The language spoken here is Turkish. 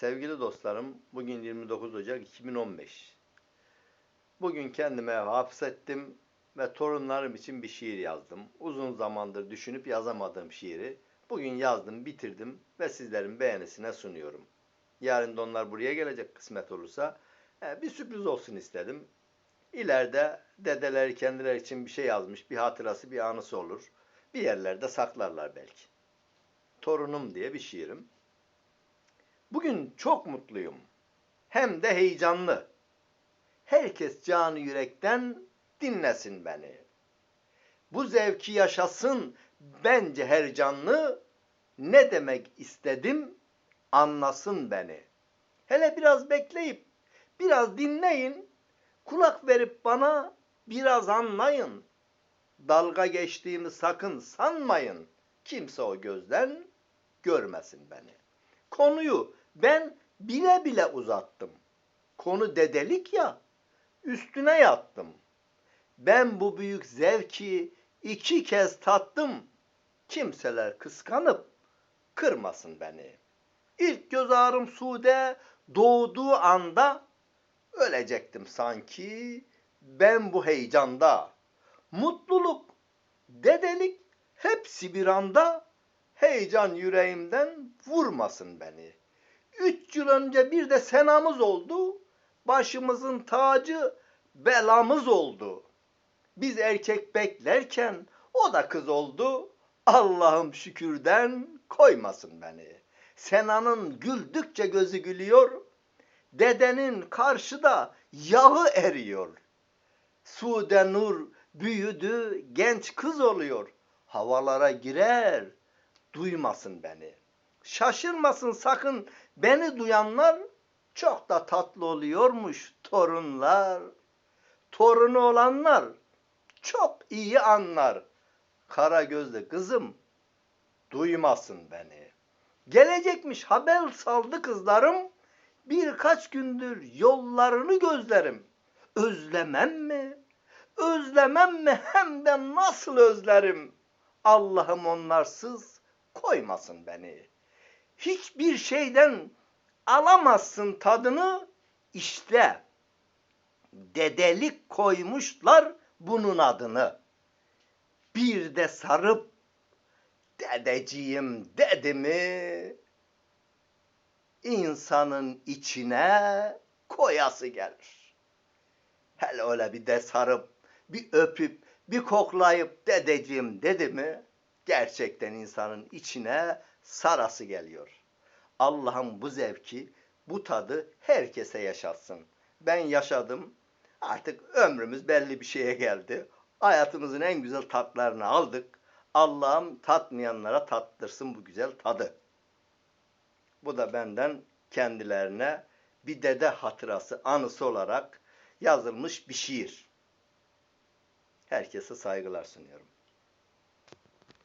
Sevgili dostlarım, bugün 29 Ocak 2015. Bugün kendime hapsettim ve torunlarım için bir şiir yazdım. Uzun zamandır düşünüp yazamadığım şiiri bugün yazdım, bitirdim ve sizlerin beğenisine sunuyorum. Yarın da onlar buraya gelecek kısmet olursa e, bir sürpriz olsun istedim. İleride dedeleri kendileri için bir şey yazmış, bir hatırası, bir anısı olur. Bir yerlerde saklarlar belki. Torunum diye bir şiirim. Bugün çok mutluyum. Hem de heyecanlı. Herkes canı yürekten dinlesin beni. Bu zevki yaşasın bence her canlı. Ne demek istedim anlasın beni. Hele biraz bekleyip biraz dinleyin. Kulak verip bana biraz anlayın. Dalga geçtiğimi sakın sanmayın. Kimse o gözden görmesin beni. Konuyu ben bile bile uzattım. Konu dedelik ya, üstüne yattım. Ben bu büyük zevki iki kez tattım. Kimseler kıskanıp kırmasın beni. İlk göz ağrım Sude doğduğu anda ölecektim sanki ben bu heyecanda. Mutluluk, dedelik hepsi bir anda heyecan yüreğimden vurmasın beni. Üç yıl önce bir de senamız oldu. Başımızın tacı belamız oldu. Biz erkek beklerken o da kız oldu. Allah'ım şükürden koymasın beni. Senanın güldükçe gözü gülüyor. Dedenin karşıda yağı eriyor. Sude Nur büyüdü, genç kız oluyor. Havalara girer, duymasın beni. Şaşırmasın sakın beni duyanlar çok da tatlı oluyormuş torunlar. Torunu olanlar çok iyi anlar. Kara gözlü kızım duymasın beni. Gelecekmiş haber saldı kızlarım. Birkaç gündür yollarını gözlerim. Özlemem mi? Özlemem mi? Hem de nasıl özlerim? Allah'ım onlarsız koymasın beni. Hiçbir şeyden alamazsın tadını. İşte dedelik koymuşlar bunun adını. Bir de sarıp dedeciğim dedi mi insanın içine koyası gelir. Hele öyle bir de sarıp, bir öpüp, bir koklayıp dedeciğim dedi mi gerçekten insanın içine sarası geliyor. Allah'ım bu zevki, bu tadı herkese yaşatsın. Ben yaşadım. Artık ömrümüz belli bir şeye geldi. Hayatımızın en güzel tatlarını aldık. Allah'ım tatmayanlara tattırsın bu güzel tadı. Bu da benden kendilerine bir dede hatırası, anısı olarak yazılmış bir şiir. Herkese saygılar sunuyorum.